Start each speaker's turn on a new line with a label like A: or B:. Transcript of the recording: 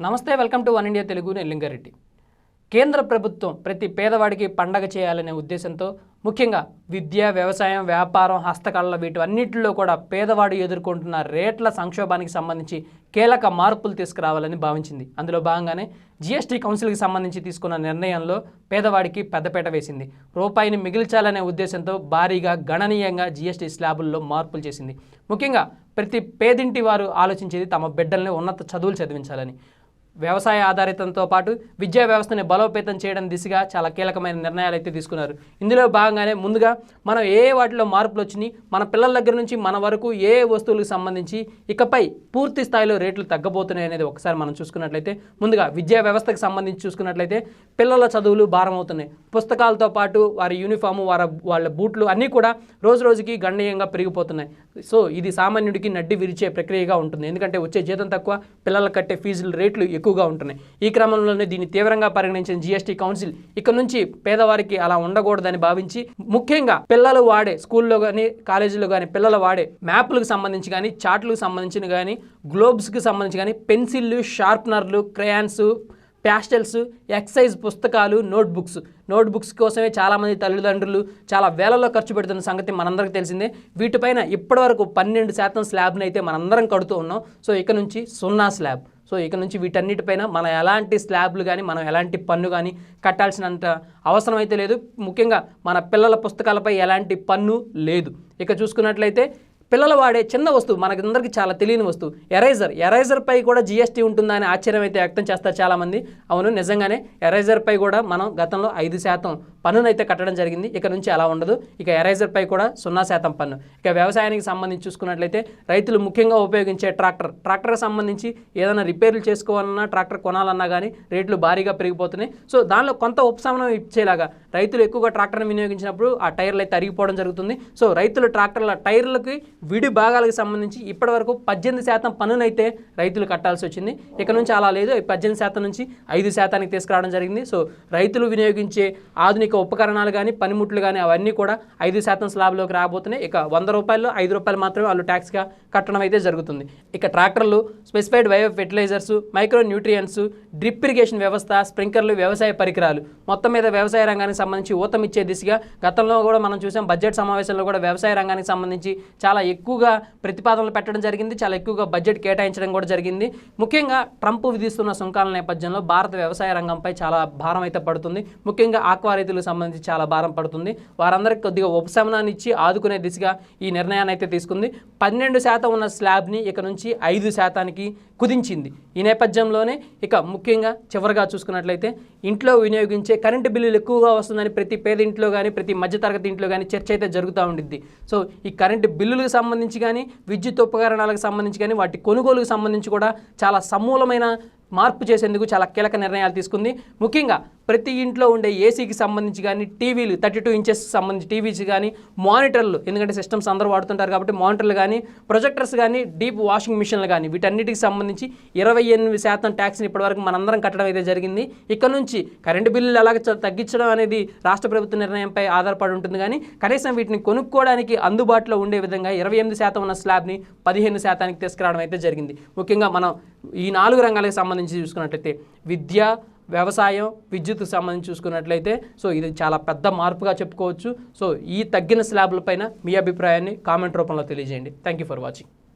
A: నమస్తే welcome to one India Telugu నేను లింగారెడ్డి. కేంద్ర ప్రభుత్వం ప్రతి పేదవాడికి పండగ చేయాలనే ఉద్దేశంతో ముఖ్యంగా విద్య వ్యవసాయం వ్యాపారం హస్తకళల వీటన్నిటిలో కూడా పేదవాడు ఎదుర్కొంటున్న రేట్ల సంక్షోభానికి సంబంధించి కీలక మార్పులు తీసుకురావాలని భావించింది. అందులో భాగంగానే జీఎస్టీ కౌన్సిల్కి సంబంధించి తీసుకున్న నిర్ణయంలో పేదవాడికి పెద్దపేట వేసింది. రూపాయిని మిగిల్చాలనే ఉద్దేశంతో భారీగా గణనీయంగా జీఎస్టీ స్లాబుల్లో మార్పులు చేసింది. ముఖ్యంగా ప్రతి పేదింటి వారు ఆలోచించేది తమ బిడ్డల్ని ఉన్నత చదువులు చదివించాలని. వ్యవసాయ ఆధారితంతో పాటు విద్యా వ్యవస్థని బలోపేతం చేయడం దిశగా చాలా కీలకమైన నిర్ణయాలు అయితే తీసుకున్నారు. ఇందులో భాగంగానే ముందుగా మనం ఏ వాటిలో మార్పులు వచ్చినాయి మన పిల్లల దగ్గర నుంచి మన వరకు ఏ వస్తువులకు సంబంధించి ఇకపై పూర్తి స్థాయిలో రేట్లు తగ్గబోతున్నాయి అనేది ఒకసారి మనం చూసుకున్నట్లయితే ముందుగా విద్యా వ్యవస్థకు సంబంధించి చూసుకున్నట్లయితే పిల్లల చదువులు భారం అవుతున్నాయి పుస్తకాలతో పాటు వారి యూనిఫాము వారి వాళ్ళ బూట్లు అన్నీ కూడా రోజు రోజుకి గణనీయంగా పెరిగిపోతున్నాయి. సో ఇది సామాన్యుడికి నడ్డి విరిచే ప్రక్రియగా ఉంటుంది. ఎందుకంటే వచ్చే జీతం తక్కువ పిల్లలు కట్టే ఫీజులు రేట్లు ఎక్కువగా ఉంటున్నాయి. ఈ క్రమంలోనే దీన్ని తీవ్రంగా పరిగణించిన జీఎస్టీ కౌన్సిల్ ఇక నుంచి పేదవారికి అలా ఉండకూడదని భావించి ముఖ్యంగా పిల్లలు వాడే స్కూల్లో కానీ కాలేజీలో కానీ పిల్లలు వాడే మ్యాప్లకు సంబంధించి కానీ చార్ట్లకు సంబంధించిన కానీ గ్లోబ్స్కి సంబంధించి కానీ పెన్సిళ్ళు షార్ప్నర్లు క్రయాన్స్ ప్యాస్టల్స్ ఎక్సైజ్ పుస్తకాలు నోట్బుక్స్. నోట్బుక్స్ కోసమే చాలామంది తల్లిదండ్రులు చాలా వేలలో ఖర్చు పెడుతున్న సంగతి మనందరికీ తెలిసిందే. వీటిపైన ఇప్పటివరకు పన్నెండు శాతం స్లాబ్ని అయితే మనందరం కడుతూ ఉన్నాం. సో ఇక నుంచి సున్నా స్లాబ్. సో ఇక నుంచి వీటన్నిటిపైన మనం ఎలాంటి స్లాబ్లు కానీ మనం ఎలాంటి పన్ను కానీ కట్టాల్సినంత అవసరం అయితే లేదు. ముఖ్యంగా మన పిల్లల పుస్తకాలపై ఎలాంటి పన్ను లేదు. ఇక చూసుకున్నట్లయితే పిల్లలు వాడే చిన్న వస్తువు మనకందరికీ చాలా తెలియని వస్తువు ఎరైజర్. ఎరైజర్పై కూడా జీఎస్టీ ఉంటుందా అని ఆశ్చర్యం అయితే వ్యక్తం చేస్తారు చాలామంది. అవును నిజంగానే ఎరైజర్పై కూడా మనం గతంలో ఐదు శాతం పన్నును అయితే కట్టడం జరిగింది. ఇక నుంచి అలా ఉండదు. ఇక ఎరైజర్ పై కూడా సున్నా శాతం పన్ను. ఇక వ్యవసాయానికి సంబంధించి చూసుకున్నట్లయితే రైతులు ముఖ్యంగా ఉపయోగించే ట్రాక్టర్. ట్రాక్టర్కి సంబంధించి ఏదైనా రిపేర్లు చేసుకోవాలన్నా ట్రాక్టర్ కొనాలన్నా కానీ రేట్లు భారీగా పెరిగిపోతున్నాయి. సో దానిలో కొంత ఉపశమనం ఇచ్చేలాగా రైతులు ఎక్కువగా ట్రాక్టర్ని వినియోగించినప్పుడు ఆ టైర్లు అయితే అరిగిపోవడం జరుగుతుంది. సో రైతులు ట్రాక్టర్ల టైర్లకి విడి భాగాలకు సంబంధించి ఇప్పటివరకు పద్దెనిమిది శాతం పన్నునైతే రైతులు కట్టాల్సి వచ్చింది. ఇక నుంచి అలా లేదు. పద్దెనిమిది శాతం నుంచి ఐదు శాతానికి తీసుకురావడం జరిగింది. సో రైతులు వినియోగించే ఆధునిక ఉపకరణాలు కానీ పనిముట్లు కానీ అవన్నీ కూడా ఐదు శాతం స్లాబ్లోకి రాబోతున్నాయి. ఇక వంద రూపాయల్లో ఐదు రూపాయలు మాత్రమే వాళ్ళు ట్యాక్స్గా కట్టడం అయితే జరుగుతుంది. ఇక ట్రాక్టర్లు specified why fertilisers micro nutrients drip irrigation వ్యవస్థ స్ప్రింక్లర్లు వ్యవసాయ పరికరాలు. మొత్తం మీద వ్యవసాయ రంగానికి సంబంధించి ఊతమిచ్చే దిశగా గతంలో కూడా మనం చూసాం బడ్జెట్ సమావేశంలో కూడా వ్యవసాయ రంగానికి సంబంధించి చాలా ఎక్కువగా ప్రతిపాదనలు పెట్టడం జరిగింది. చాలా ఎక్కువగా బడ్జెట్ కేటాయించడం కూడా జరిగింది. ముఖ్యంగా ట్రంప్ విధిస్తున్న సుంకాల నేపథ్యంలో భారత వ్యవసాయ రంగంపై చాలా భారం అయితే పడుతుంది. ముఖ్యంగా ఆక్వా రైతులకు సంబంధించి చాలా భారం పడుతుంది. వారందరికీ కొద్దిగా ఉపశమనాన్ని ఇచ్చి ఆదుకునే దిశగా ఈ నిర్ణయాన్ని అయితే తీసుకుంది. పన్నెండు శాతం ఉన్న స్లాబ్ని ఇక నుంచి ఐదు శాతానికి కుదించింది. ఈ నేపథ్యంలోనే ఇక ముఖ్యంగా చివరిగా చూసుకున్నట్లయితే ఇంట్లో వినియోగించే కరెంటు బిల్లులు ఎక్కువగా వస్తుందని ప్రతి పేద ఇంట్లో కానీ ప్రతి మధ్యతరగతి ఇంట్లో కానీ చర్చ అయితే జరుగుతూ ఉండిద్ది. సో ఈ కరెంటు బిల్లులకు సంబంధించి కానీ విద్యుత్ ఉపకరణాలకు సంబంధించి కానీ వాటి కొనుగోలుకు సంబంధించి కూడా చాలా సమూలమైన మార్పు చేసేందుకు చాలా కీలక నిర్ణయాలు తీసుకుంది. ముఖ్యంగా ప్రతి ఇంట్లో ఉండే ఏసీకి సంబంధించి కానీ టీవీలు థర్టీ టూ ఇంచెస్ సంబంధించి టీవీస్ కానీ మానిటర్లు ఎందుకంటే సిస్టమ్స్ అందరూ వాడుతుంటారు కాబట్టి మానిటర్లు కానీ ప్రొజెక్టర్స్ కానీ డీప్ వాషింగ్ మిషన్లు కానీ వీటన్నిటికి సంబంధించి ఇరవై ఎనిమిది శాతం ట్యాక్స్ని ఇప్పటివరకు మనందరం కట్టడం అయితే జరిగింది. ఇక్కడ నుంచి కరెంటు బిల్లులు ఎలాగ తగ్గించడం అనేది రాష్ట్ర ప్రభుత్వ నిర్ణయంపై ఆధారపడి ఉంటుంది కానీ కనీసం వీటిని కొనుక్కోవడానికి అందుబాటులో ఉండే విధంగా ఇరవై ఎనిమిది శాతం ఉన్న స్లాబ్ని పదిహేను శాతానికి తీసుకురావడం అయితే జరిగింది. ముఖ్యంగా మనం ఈ నాలుగు రంగాలకు సంబంధించి చూసుకున్నట్లయితే విద్య వ్యవసాయం విద్యుత్ సంబంధించి చూసుకున్నట్లయితే సో ఇది చాలా పెద్ద మార్పుగా చెప్పుకోవచ్చు. సో ఈ తగ్గిన స్లాబ్ల పైన మీ అభిప్రాయాన్ని కామెంట్ రూపంలో తెలియజేయండి. Thank you for watching